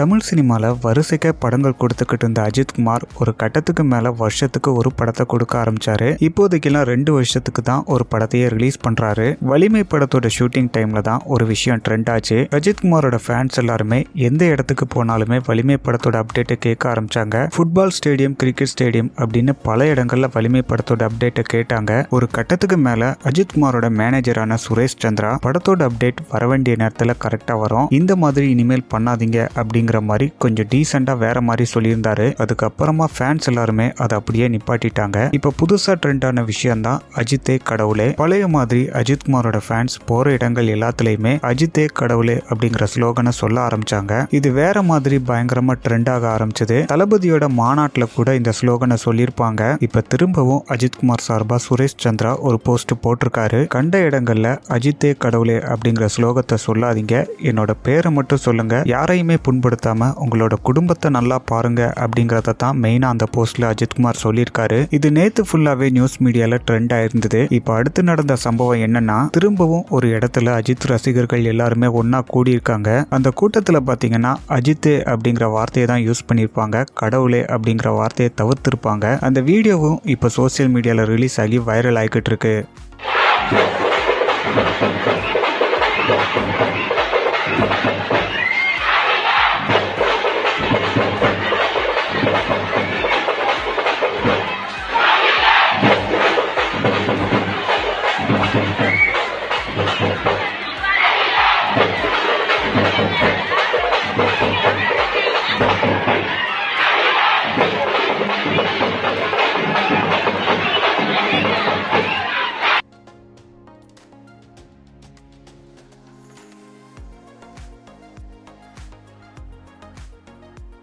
தமிழ் சினிமாவில் வரிசைக்க படங்கள் கொடுத்துக்கிட்டு இருந்த அஜித்குமார் ஒரு கட்டத்துக்கு மேலே வருஷத்துக்கு ஒரு படத்தை கொடுக்க ஆரம்பிச்சாரு. இப்போதைக்கெல்லாம் ரெண்டு வருஷத்துக்கு தான் ஒரு படத்தையே ரிலீஸ் பண்ணுறாரு வலிமை படத்தோட ஷூட்டிங் டைமில் தான் ஒரு விஷயம் ட்ரெண்ட் ஆச்சு. அஜித்குமாரோட ஃபேன்ஸ் எல்லாருமே எந்த இடத்துக்கு போனாலுமே வலிமை படத்தோட அப்டேட்டை கேட்க ஆரம்பிச்சாங்க. ஃபுட்பால் ஸ்டேடியம் கிரிக்கெட் ஸ்டேடியம் அப்படின்னு பல இடங்களில் வலிமை படத்தோட அப்டேட்டை கேட்டாங்க. ஒரு கட்டத்துக்கு மேலே அஜித்குமாரோட மேனேஜரான சுரேஷ் சந்திரா படத்தோட அப்டேட் வர வேண்டிய நேரத்தில் கரெக்டாக வரும். இந்த மாதிரி இனிமேல் பண்ணாதீங்க அப்படின்னு அப்படிங்கிற மாதிரி கொஞ்சம் டீசெண்டாக வேற மாதிரி சொல்லியிருந்தாரு. அதுக்கப்புறமா ஃபேன்ஸ் எல்லாருமே அதை அப்படியே நிப்பாட்டிட்டாங்க. இப்போ புதுசாக ட்ரெண்டான விஷயம் தான் அஜித்தே கடவுளே. பழைய மாதிரி அஜித்குமாரோட ஃபேன்ஸ் போகிற இடங்கள் எல்லாத்துலேயுமே அஜித்தே கடவுளே அப்படிங்கிற ஸ்லோகனை சொல்ல ஆரம்பிச்சாங்க. இது வேற மாதிரி பயங்கரமாக ட்ரெண்ட் ஆக ஆரம்பிச்சது. தளபதியோட மாநாட்டில் கூட இந்த ஸ்லோகனை சொல்லியிருப்பாங்க. இப்போ திரும்பவும் அஜித்குமார் சார்பா சுரேஷ் சந்திரா ஒரு போஸ்ட் போட்டிருக்காரு. கண்ட இடங்கள்ல அஜித்தே கடவுளே அப்படிங்கிற ஸ்லோகத்தை சொல்லாதீங்க. என்னோட பேரை மட்டும் சொல்லுங்க. யாரையுமே புண்படுத்தாம உங்களோட குடும்பத்தை நல்லா பாருங்க அப்படிங்கிறத தான் மெயினாக அந்த போஸ்ட்டில் அஜித்குமார் சொல்லியிருக்காரு. இது நேற்று ஃபுல்லாகவே நியூஸ் மீடியாவில் ட்ரெண்ட் ஆயிருந்தது. இப்போ அடுத்து நடந்த சம்பவம் என்னன்னா திரும்பவும் ஒரு இடத்துல அஜித் ரசிகர்கள் எல்லாருமே ஒன்றா கூடியிருக்காங்க. அந்த கூட்டத்தில் பார்த்தீங்கன்னா அஜித் அப்படிங்கிற வார்த்தையை தான் யூஸ் பண்ணியிருப்பாங்க. கடவுளே அப்படிங்கிற வார்த்தையை தவிர்த்திருப்பாங்க. அந்த வீடியோவும் இப்போ சோஷியல் மீடியாவில் ரிலீஸ் ஆகி வைரல் ஆகிக்கிட்டு இருக்கு.